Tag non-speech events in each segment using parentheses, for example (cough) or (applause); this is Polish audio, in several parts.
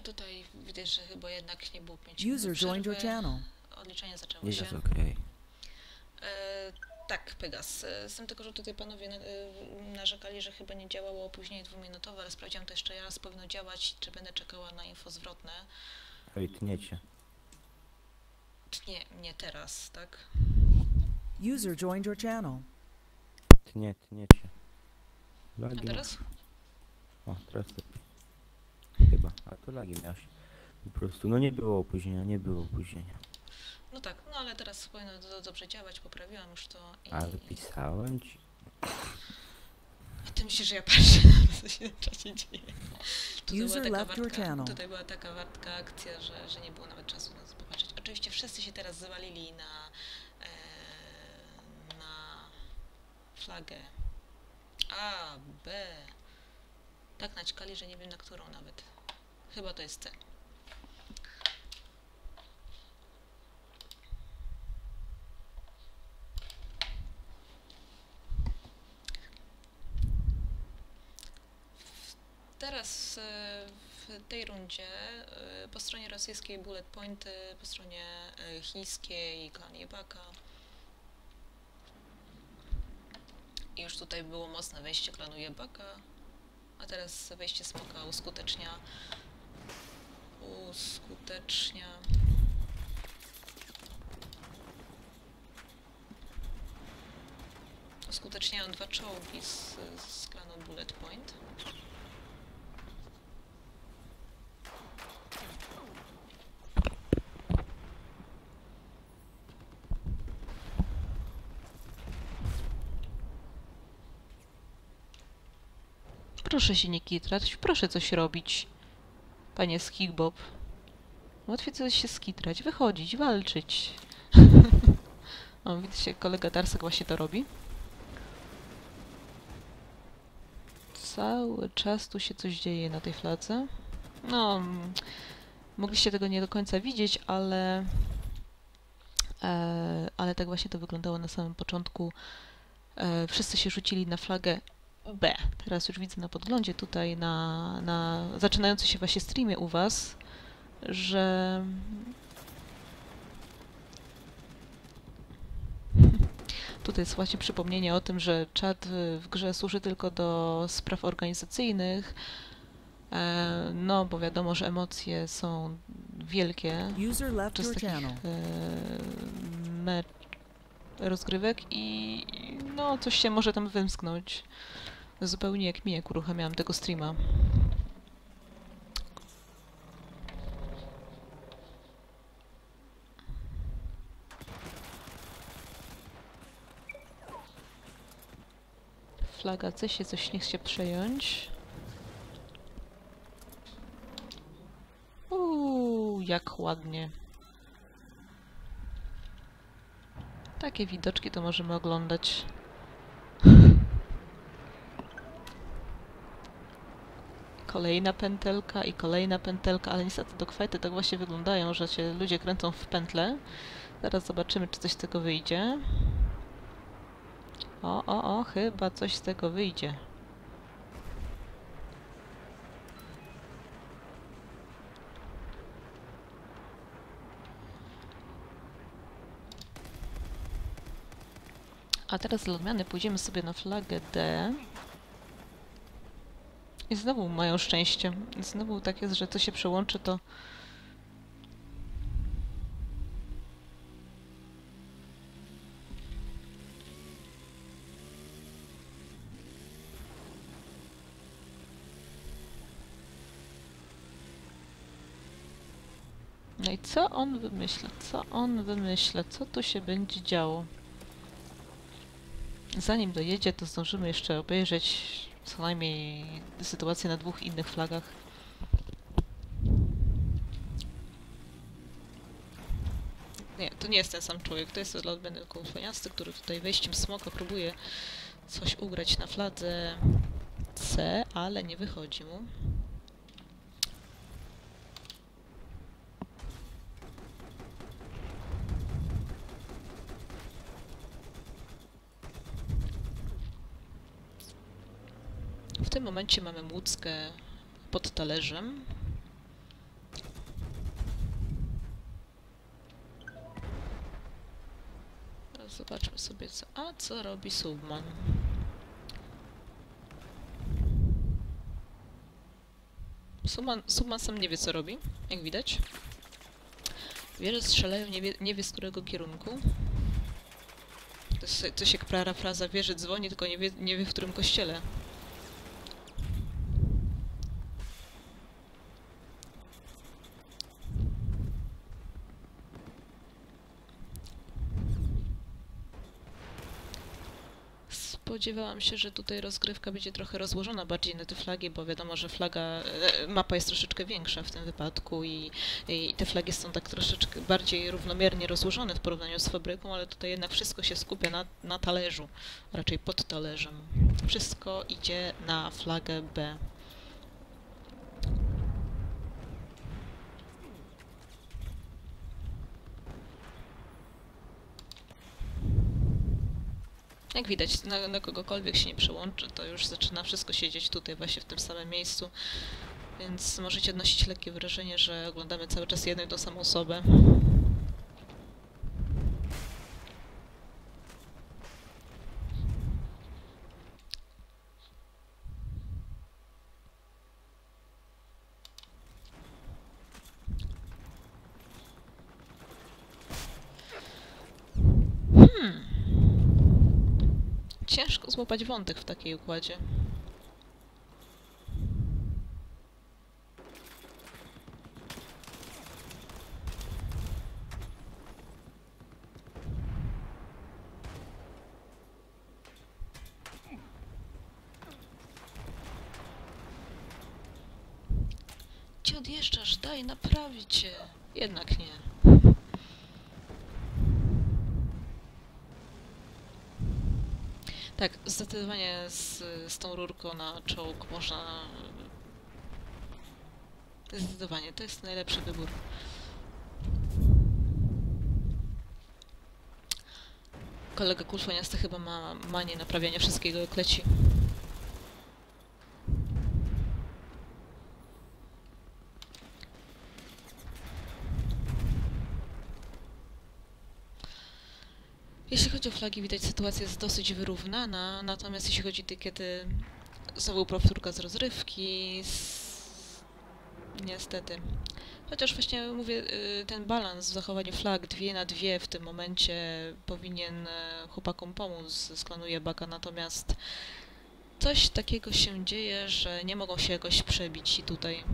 i tutaj widać, że chyba jednak nie było 5 User joined your channel. Odliczenie zaczęło Nie się. jest okej. E, tak, Pegas. E, Z tym tylko, że tutaj panowie na, e, narzekali, że chyba nie działało opóźnienie dwuminutowe, ale sprawdziłam to jeszcze raz, powinno działać, czy będę czekała na info zwrotne. Oj, tniecie. Nie, nie teraz, tak? User joined your channel. Tnie, tniecie. A Lagi. teraz? O, teraz lepiej. Chyba. A to lagi miałeś. Po prostu, no nie było opóźnienia, nie było opóźnienia. No tak, no ale teraz powinno to dobrze działać, poprawiłam już to i... Ale pisałem ci. A ty myślisz, że ja patrzę na to, co się w czasie dzieje. Tutaj User była, taka left your wartka, channel. tutaj była taka wartka akcja, że, że nie było nawet czasu na to popatrzeć. Oczywiście wszyscy się teraz zwalili na, e, na flagę A, B. Tak naćkali, że nie wiem na którą nawet. Chyba to jest C. Teraz e, w tej rundzie e, po stronie rosyjskiej bullet pointy, po stronie e, chińskiej klan Jebaka. I już tutaj było mocne wejście klanu Jebaka, a teraz wejście smoka uskutecznia uskutecznia uskuteczniają dwa czołgi z, z klanu Bullet Point. Proszę się nie kitrać, proszę coś robić, panie Skigbob. Łatwiej coś się skitrać, wychodzić, walczyć. (laughs) o, widzicie, kolega Darsek właśnie to robi. Cały czas tu się coś dzieje na tej fladze. No, mogliście tego nie do końca widzieć, ale... E, ale tak właśnie to wyglądało na samym początku. E, wszyscy się rzucili na flagę B. Teraz już widzę na podglądzie tutaj na, na zaczynający się właśnie streamie u Was, że (laughs) tutaj jest właśnie przypomnienie o tym, że czat w grze służy tylko do spraw organizacyjnych. E, no, bo wiadomo, że emocje są wielkie podczas takich e, me rozgrywek i no, coś się może tam wymsknąć. Zupełnie jak mi, jak uruchamiałam tego streama. Flaga C się coś nie chce przejąć. Uuu, jak ładnie. Takie widoczki to możemy oglądać. Kolejna pętelka i kolejna pętelka, ale niestety dogfighty tak właśnie wyglądają, że się ludzie kręcą w pętle. Zaraz zobaczymy, czy coś z tego wyjdzie. O, o, o, chyba coś z tego wyjdzie. A teraz dla odmiany pójdziemy sobie na flagę D. I znowu mają szczęście. Znowu tak jest, że co się przełączy, to... No i co on wymyśla? Co on wymyśla? Co tu się będzie działo? Zanim dojedzie, to zdążymy jeszcze obejrzeć co najmniej sytuację na dwóch innych flagach. Nie, to nie jest ten sam człowiek, to jest dla odmiany konfaniasty, który tutaj wejściem smoka próbuje coś ugrać na fladze C, ale nie wychodzi mu. W tym momencie mamy młódzkę pod talerzem. Zobaczmy sobie co... A co robi Subman? Subman, Subman sam nie wie co robi, jak widać. Wiele strzelają, nie wie, nie wie z którego kierunku. To jest coś jak prara fraza, wie, że dzwoni, tylko nie wie, nie wie w którym kościele. Spodziewałam się, że tutaj rozgrywka będzie trochę rozłożona bardziej na te flagi, bo wiadomo, że flaga, e, mapa jest troszeczkę większa w tym wypadku i, i te flagi są tak troszeczkę bardziej równomiernie rozłożone w porównaniu z fabryką, ale tutaj jednak wszystko się skupia na, na talerzu, raczej pod talerzem. Wszystko idzie na flagę B. Jak widać, na, na kogokolwiek się nie przełączy, to już zaczyna wszystko siedzieć tutaj właśnie w tym samym miejscu. Więc możecie odnosić lekkie wrażenie, że oglądamy cały czas jedną i tą samą osobę. Hmm. Ciężko złapać wątek w takiej układzie. Gdzie odjeżdżasz? Daj, naprawić cię. Jednak nie. Zdecydowanie z, z tą rurką na czołg można... Zdecydowanie, to jest najlepszy wybór. Kolega kulfoniasty chyba ma manię naprawiania wszystkiego jak Jeśli chodzi o flagi, widać sytuacja jest dosyć wyrównana, natomiast jeśli chodzi o ty, kiedy znowu powtórka z rozrywki, z... niestety. Chociaż właśnie mówię, y, ten balans w zachowaniu flag dwie na dwie w tym momencie powinien e, chłopakom pomóc z klanu Jebaka, natomiast coś takiego się dzieje, że nie mogą się jakoś przebić i tutaj.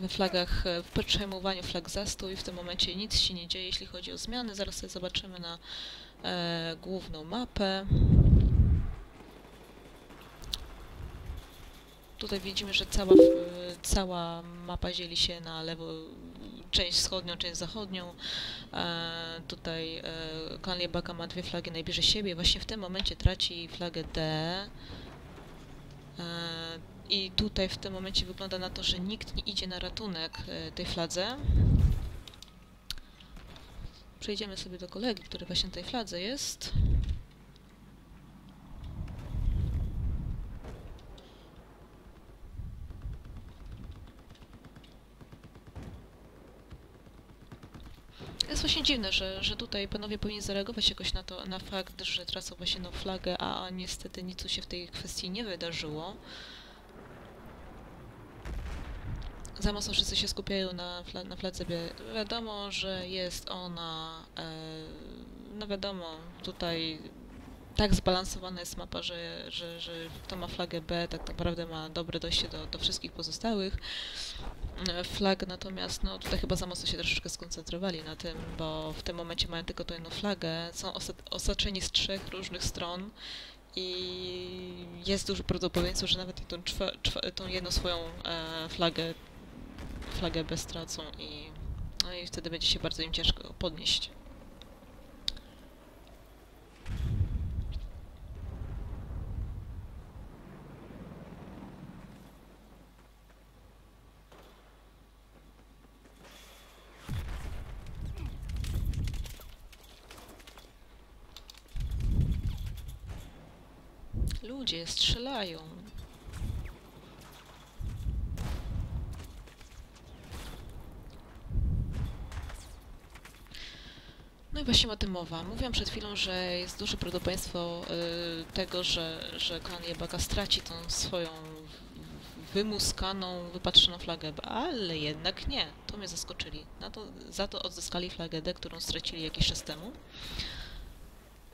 We flagach, e, w przejmowaniu flag zastój. W tym momencie nic się nie dzieje, jeśli chodzi o zmiany. Zaraz sobie zobaczymy na e, główną mapę. Tutaj widzimy, że cała, cała mapa dzieli się na lewo, część wschodnią, część zachodnią. E, tutaj e, klan Liebaka ma dwie flagi najbliżej siebie. Właśnie w tym momencie traci flagę D. E, i tutaj w tym momencie wygląda na to, że nikt nie idzie na ratunek e, tej fladze. Przejdziemy sobie do kolegi, który właśnie na tej fladze jest. Jest właśnie dziwne, że, że tutaj panowie powinni zareagować jakoś na to, na fakt, że tracą właśnie no flagę, a niestety nic się w tej kwestii nie wydarzyło. Za mocno wszyscy się skupiają na, fla na B. Wiadomo, że jest ona, e, no wiadomo, tutaj tak zbalansowana jest mapa, że, że, że kto ma flagę B, tak naprawdę ma dobre dojście do, do wszystkich pozostałych e, flag, natomiast no tutaj chyba za mocno się troszeczkę skoncentrowali na tym, bo w tym momencie mają tylko tą jedną flagę, są osa osaczeni z trzech różnych stron i jest duże prawdopodobieństwo, że nawet tą, tą jedną swoją e, flagę flagę bez stracą i, no i wtedy będzie się bardzo im ciężko podnieść. Ludzie strzelają. No i właśnie o tym mowa. Mówiłam przed chwilą, że jest duże prawdopodobieństwo y, tego, że, że klan Jebaka straci tą swoją wymuskaną, wypatrzoną flagę, ale jednak nie. To mnie zaskoczyli. Na to, za to odzyskali flagę D, którą stracili jakiś czas temu.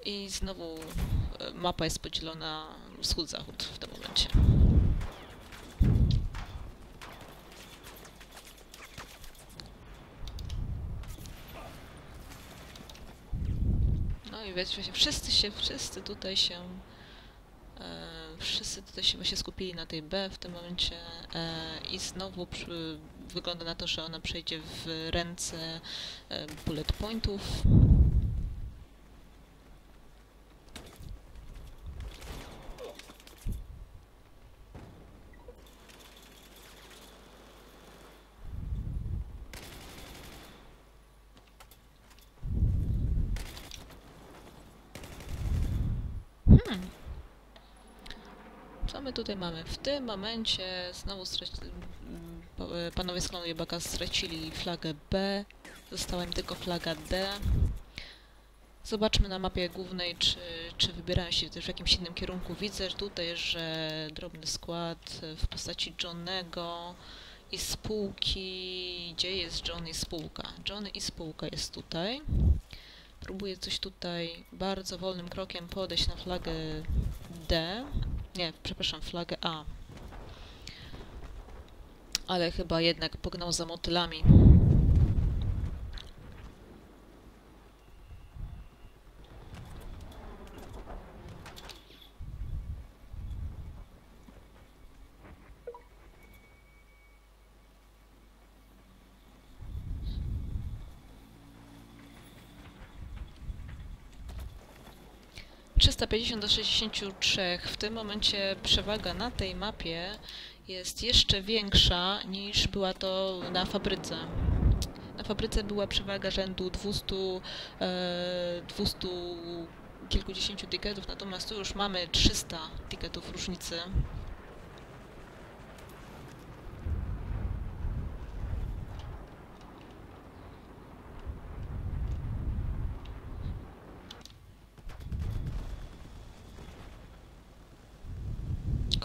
I znowu y, mapa jest podzielona wschód-zachód w tym momencie. No i wiecie, wszyscy się, wszyscy tutaj się, e, wszyscy tutaj się właśnie skupili na tej B w tym momencie e, i znowu przy, wygląda na to, że ona przejdzie w ręce e, bullet pointów. Hmm. Co my tutaj mamy? W tym momencie znowu e, panowie z klanu Jebaka stracili flagę B. Została im tylko flaga D. Zobaczmy na mapie głównej, czy, czy wybierają się też w jakimś innym kierunku. Widzę tutaj, że drobny skład w postaci Johnego i spółki... Gdzie jest John i spółka? John i spółka jest tutaj. Próbuję coś tutaj bardzo wolnym krokiem podejść na flagę D. Nie, przepraszam, flagę A. Ale chyba jednak pognał za motylami. Trzysta pięćdziesiąt do 63. W tym momencie przewaga na tej mapie jest jeszcze większa niż była to na fabryce. Na fabryce była przewaga rzędu 200, e, 200 kilkudziesięciu tiketów, natomiast tu już mamy 300 tiketów różnicy.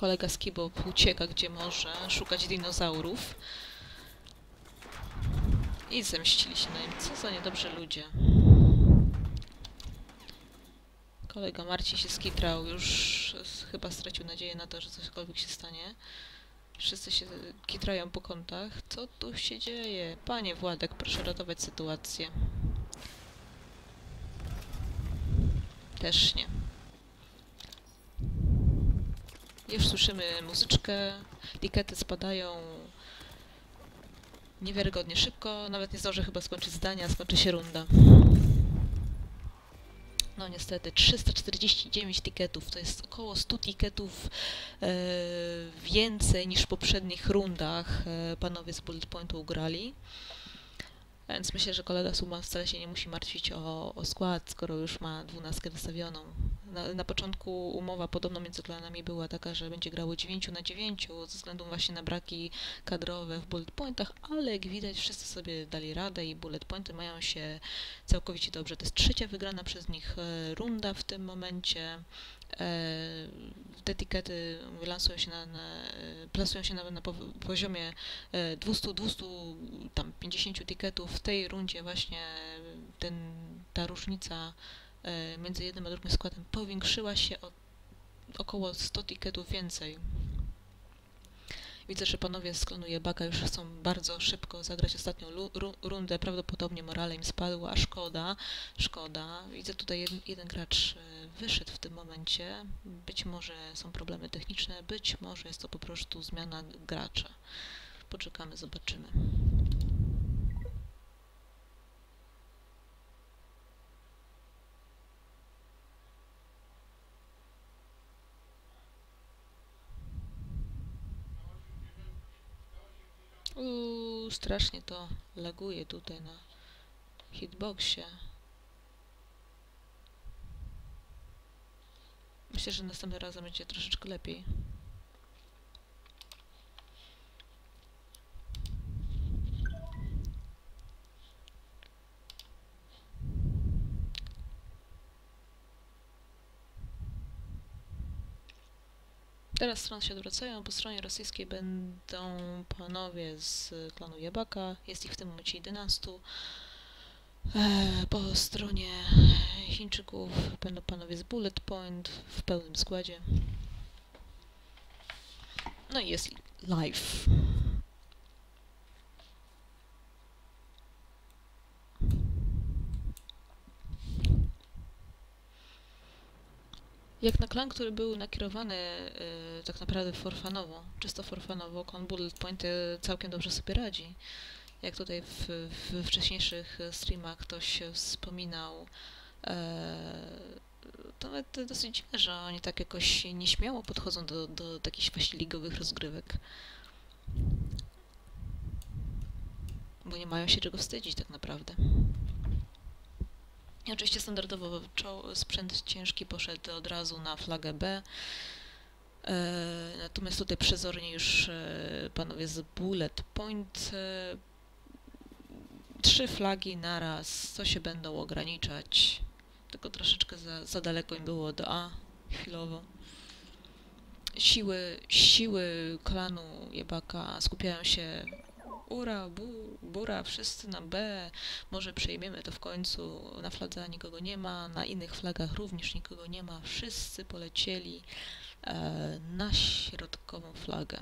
Kolega z Kibo ucieka gdzie może szukać dinozaurów. I zemścili się na nim. Co za niedobrzy ludzie. Kolega Marcin się skitrał, już chyba stracił nadzieję na to, że cośkolwiek się stanie. Wszyscy się kitrają po kątach. Co tu się dzieje? Panie Władek, proszę ratować sytuację. Też nie. Już słyszymy muzyczkę, tikety spadają niewiarygodnie szybko, nawet nie zdążę chyba skończyć zdania, skończy się runda. No niestety, 349 tiketów, to jest około 100 tiketów e, więcej niż w poprzednich rundach e, panowie z Bullet Pointu ugrali. Więc myślę, że kolega Suma wcale się nie musi martwić o, o skład, skoro już ma dwunastkę wystawioną. Na, na początku umowa podobno między klanami była taka, że będzie grało 9 na 9 ze względu właśnie na braki kadrowe w bullet pointach, ale jak widać wszyscy sobie dali radę i bullet pointy mają się całkowicie dobrze. To jest trzecia wygrana przez nich e, runda w tym momencie. E, Te tikety lansują się na, na, plasują się na, na po- poziomie e, 200, 200, tam 50 tiketów. W tej rundzie właśnie ten, ta różnica między jednym a drugim składem powiększyła się o około 100 tiketów więcej. Widzę, że panowie z klanu Jebaka już chcą bardzo szybko zagrać ostatnią rundę. Prawdopodobnie morale im spadł, a szkoda, szkoda. Widzę tutaj jeden, jeden gracz e, wyszedł w tym momencie. Być może są problemy techniczne, być może jest to po prostu zmiana gracza. Poczekamy, zobaczymy. Uuu, strasznie to laguje tutaj na hitboxie. Myślę, że następnym razem będzie troszeczkę lepiej. Teraz strony się odwracają. Po stronie rosyjskiej będą panowie z klanu Jabaka. Jest ich w tym momencie 11. E, Po stronie Chińczyków będą panowie z Bullet Point w pełnym składzie. No i jest live. Jak na klan, który był nakierowany y, tak naprawdę forfanowo, czysto forfanowo, klan Bullet Point y, całkiem dobrze sobie radzi. Jak tutaj w, w wcześniejszych streamach ktoś wspominał, e, to nawet dosyć dziwne, że oni tak jakoś nieśmiało podchodzą do, do takich właśnie ligowych rozgrywek. Bo nie mają się czego wstydzić tak naprawdę. I oczywiście standardowo sprzęt ciężki poszedł od razu na flagę B. E, natomiast tutaj przezornie już e, panowie z Bullet Point e, trzy flagi naraz, co się będą ograniczać. Tylko troszeczkę za, za daleko im było do A chwilowo. Siły, siły klanu Jebaka skupiają się Ura, bu, bura, wszyscy na B, może przejmiemy to w końcu, na fladze nikogo nie ma, na innych flagach również nikogo nie ma, wszyscy polecieli e, na środkową flagę.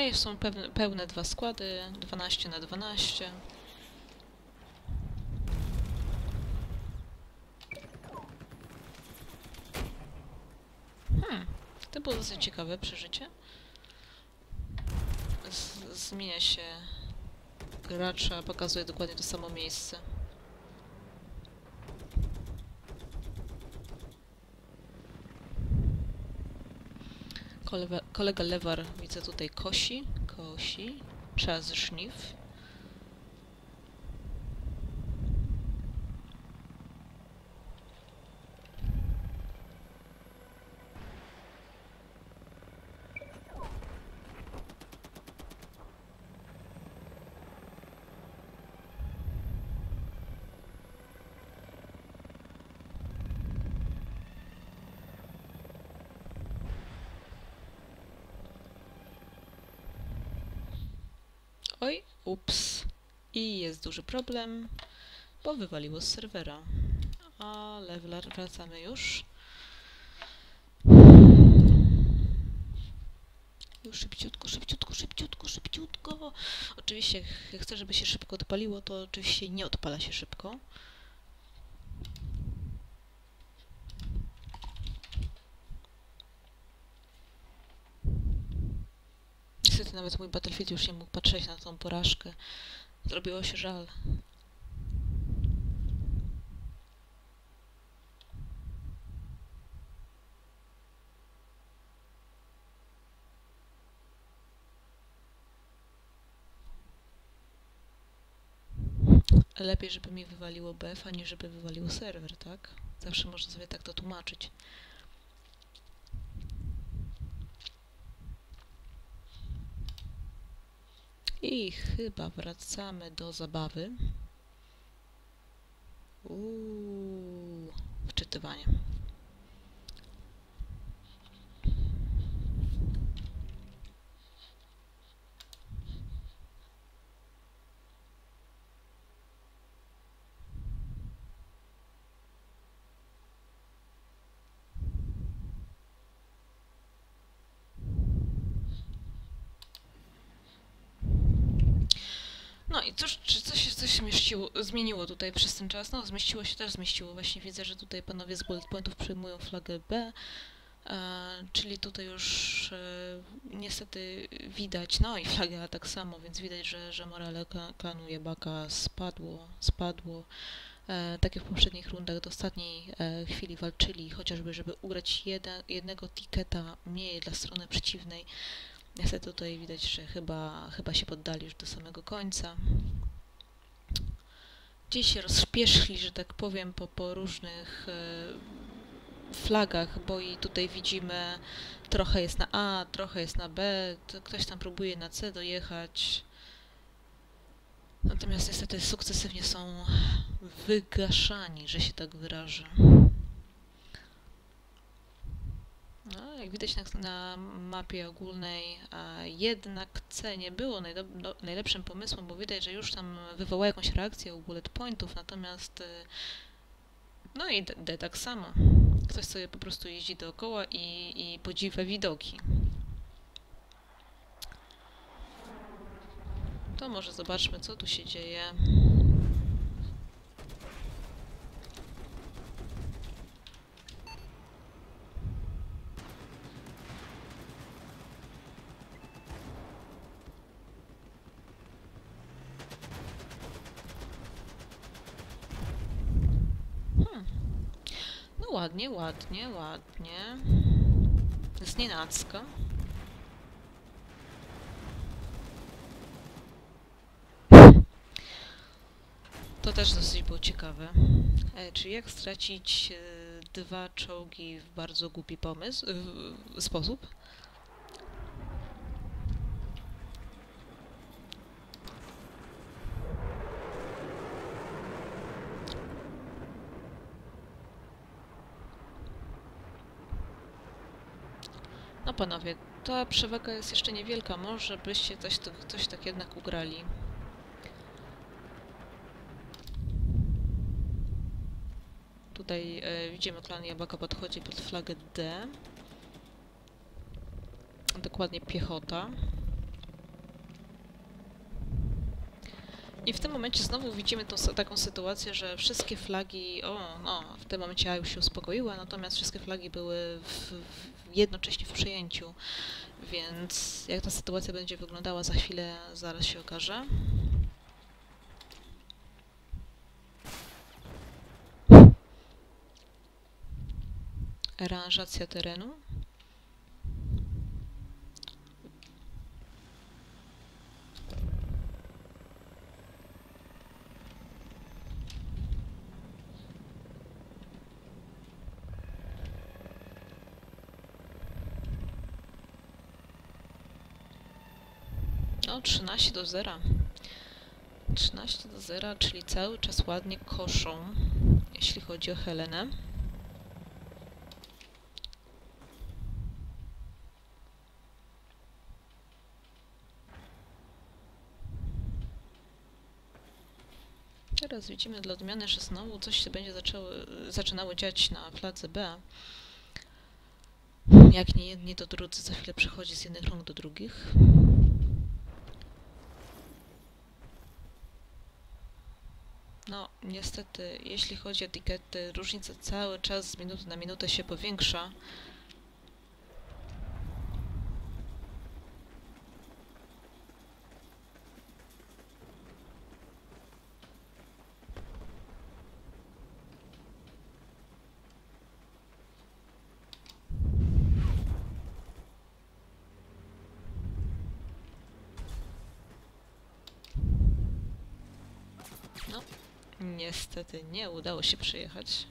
No są pewne, pełne dwa składy, 12 na 12. Hmm, to było dosyć ciekawe przeżycie. Z, zmienia się gracza, pokazuje dokładnie to samo miejsce. Kolega, kolega Lewar widzę tutaj kosi, kosi, czas żniw. I jest duży problem, bo wywaliło z serwera. Ale wracamy już. Już szybciutko, szybciutko, szybciutko, szybciutko. Oczywiście jak chcę, żeby się szybko odpaliło, to oczywiście nie odpala się szybko. Niestety nawet mój Battlefield już nie mógł patrzeć na tą porażkę. Zrobiło się żal. Lepiej, żeby mi wywaliło BF, a nie żeby wywaliło serwer, tak? Zawsze można sobie tak to tłumaczyć. I chyba wracamy do zabawy. Uuu, wczytywanie. No i cóż, czy coś się coś zmieściło, zmieniło tutaj przez ten czas? No, zmieściło się też, zmieściło. Właśnie widzę, że tutaj panowie z bullet pointów przejmują flagę B, e, czyli tutaj już e, niestety widać, no i flagę A tak samo, więc widać, że, że morale kla- klanu Jebaka spadło, spadło. E, tak jak w poprzednich rundach do ostatniej e, chwili walczyli, chociażby żeby ugrać jeden, jednego tiketa mniej dla strony przeciwnej. Niestety tutaj widać, że chyba, chyba się poddali już do samego końca. Gdzieś się rozpieszli, że tak powiem, po, po różnych e, flagach, bo i tutaj widzimy trochę jest na A, trochę jest na B, to ktoś tam próbuje na C dojechać. Natomiast niestety sukcesywnie są wygaszani, że się tak wyrażę. No, jak widać na, na mapie ogólnej, jednak C nie było do, najlepszym pomysłem, bo widać, że już tam wywoła jakąś reakcję u bullet pointów, natomiast y, no i D, D tak samo. Ktoś sobie po prostu jeździ dookoła i, i podziwia widoki. To może zobaczmy, co tu się dzieje. Hmm. Ładnie, ładnie, ładnie. Znienacka. To też dosyć było ciekawe. E, czy jak stracić e, dwa czołgi w bardzo głupi pomysł, w, sposób? No panowie, ta przewaga jest jeszcze niewielka. Może byście coś, coś tak jednak ugrali. Tutaj e, widzimy klan Jabłka podchodzi pod flagę D. Dokładnie piechota. I w tym momencie znowu widzimy tą, taką sytuację, że wszystkie flagi, o no, w tym momencie już się uspokoiła, natomiast wszystkie flagi były w, w, jednocześnie w przejęciu, więc jak ta sytuacja będzie wyglądała za chwilę, zaraz się okaże. Aranżacja terenu. No, 13 do 0. 13 do 0, czyli cały czas ładnie koszą, jeśli chodzi o Helenę. Teraz widzimy dla odmiany, że znowu coś się będzie zaczęło, zaczynało dziać na fladze B. Jak nie jedni, to drudzy za chwilę przechodzi z jednych rąk do drugich. No, niestety, jeśli chodzi o etykiety, różnica cały czas z minuty na minutę się powiększa. No, niestety nie udało się przyjechać.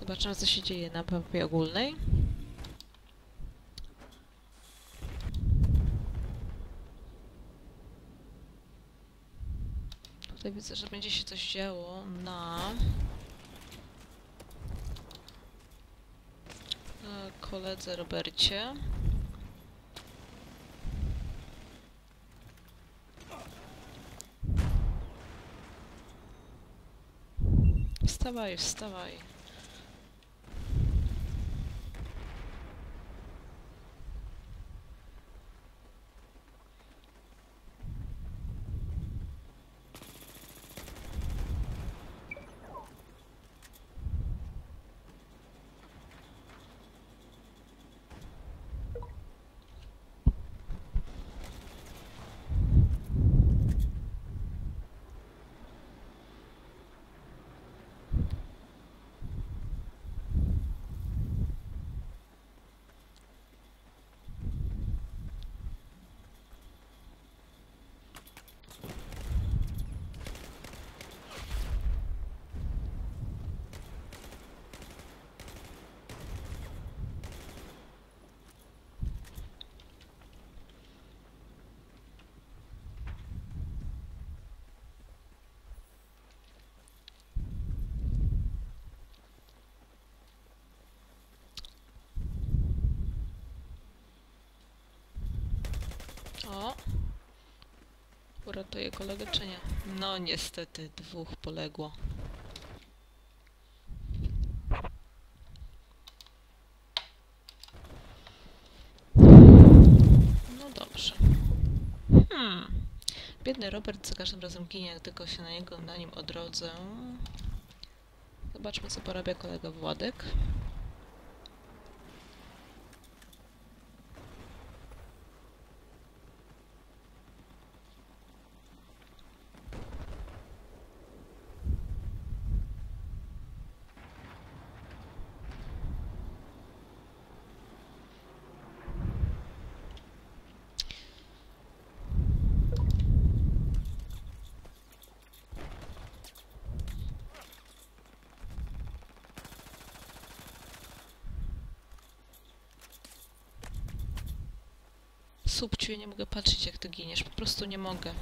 Zobaczymy, co się dzieje na mapie ogólnej. Tutaj widzę, że będzie się coś działo na e, koledze Robercie. Wstawaj, wstawaj. O! Uratuje kolegę czy nie? No niestety, dwóch poległo. No dobrze. Hmm. Biedny Robert za każdym razem ginie, jak tylko się na niego na nim odrodzę. Zobaczmy, co porabia kolega Władek. Subciu, ja nie mogę patrzeć, jak ty giniesz. Po prostu nie mogę.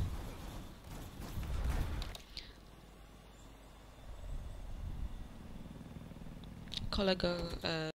Kolega e,